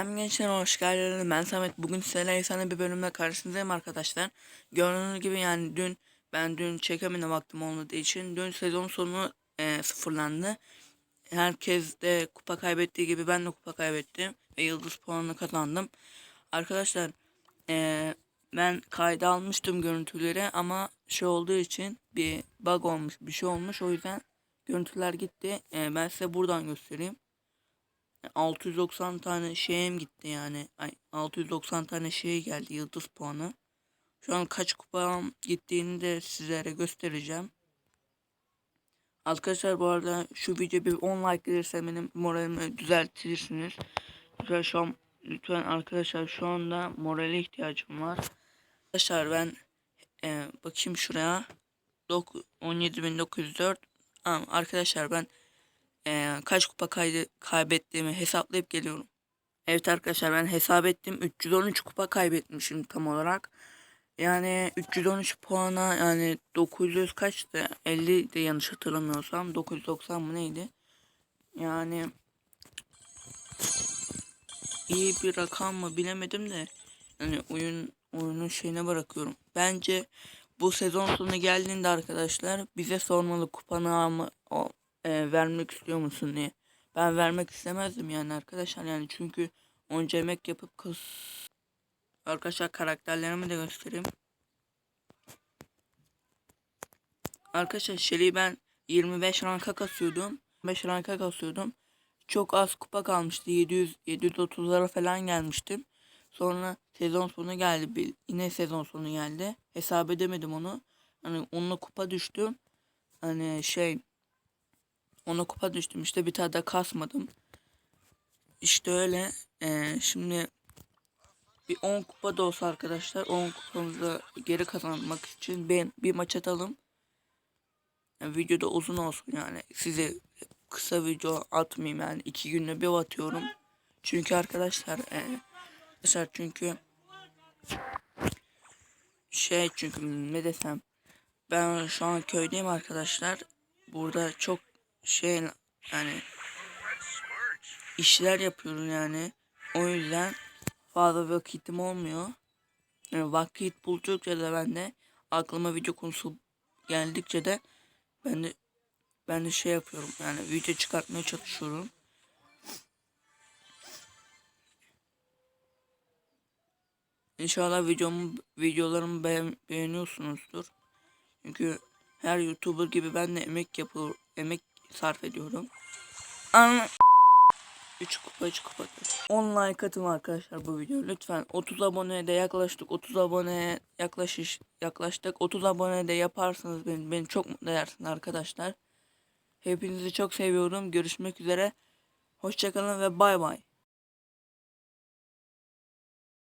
Selam gençler hoş geldiniz. Ben Samet. Bugün sizlerle efsane bir bölümle karşınızdayım arkadaşlar. Gördüğünüz gibi yani dün ben dün çekemedim vaktim olmadığı için dün sezon sonu e, sıfırlandı. Herkes de kupa kaybettiği gibi ben de kupa kaybettim ve yıldız puanını kazandım. Arkadaşlar e, ben kayda almıştım görüntüleri ama şey olduğu için bir bug olmuş bir şey olmuş o yüzden görüntüler gitti. E, ben size buradan göstereyim. 690 tane şeyim gitti yani. Ay 690 tane şey geldi yıldız puanı. Şu an kaç kupam gittiğini de sizlere göstereceğim. Arkadaşlar bu arada şu video bir 10 like gelirse benim moralimi düzeltirsiniz. Lütfen şu an lütfen arkadaşlar şu anda morale ihtiyacım var. Arkadaşlar ben e, bakayım şuraya. 17904 Tamam arkadaşlar ben e, kaç kupa kaydı, kaybettiğimi hesaplayıp geliyorum. Evet arkadaşlar ben hesap ettim. 313 kupa kaybetmişim tam olarak. Yani 313 puana yani 900 kaçtı? 50 de yanlış hatırlamıyorsam. 990 mı neydi? Yani iyi bir rakam mı bilemedim de yani oyun oyunun şeyine bırakıyorum. Bence bu sezon sonu geldiğinde arkadaşlar bize sormalı kupanı o e, vermek istiyor musun diye. Ben vermek istemezdim yani arkadaşlar yani çünkü onca emek yapıp kız arkadaşlar karakterlerimi de göstereyim. Arkadaşlar Shelly'i ben 25 ranka kasıyordum. 5 ranka kasıyordum. Çok az kupa kalmıştı. 700 730'lara falan gelmiştim. Sonra sezon sonu geldi. Yine sezon sonu geldi. Hesap edemedim onu. Hani onunla kupa düştüm. Hani şey ona kupa düştüm işte bir tane de kasmadım. İşte öyle. Ee, şimdi bir 10 kupa da olsa arkadaşlar 10 kupamızı geri kazanmak için ben bir maç atalım. Yani videoda uzun olsun yani size kısa video atmayayım yani iki günde bir atıyorum. Çünkü arkadaşlar e, arkadaşlar çünkü şey çünkü ne desem ben şu an köydeyim arkadaşlar. Burada çok şey yani işler yapıyorum yani. O yüzden fazla vakitim olmuyor. Yani vakit buldukça da ben de aklıma video konusu geldikçe de ben de ben de şey yapıyorum yani video çıkartmaya çalışıyorum. İnşallah videomu videolarımı beğen, beğeniyorsunuzdur. Çünkü her YouTuber gibi ben de emek yapıyor, emek sarf ediyorum. Ama 3 kupa 3 kupa. 10 like atın arkadaşlar bu video lütfen. 30 aboneye de yaklaştık. 30 aboneye yaklaşış yaklaştık. 30 aboneye de yaparsanız beni, beni çok mutlu edersiniz arkadaşlar. Hepinizi çok seviyorum. Görüşmek üzere. Hoşçakalın ve bay bay.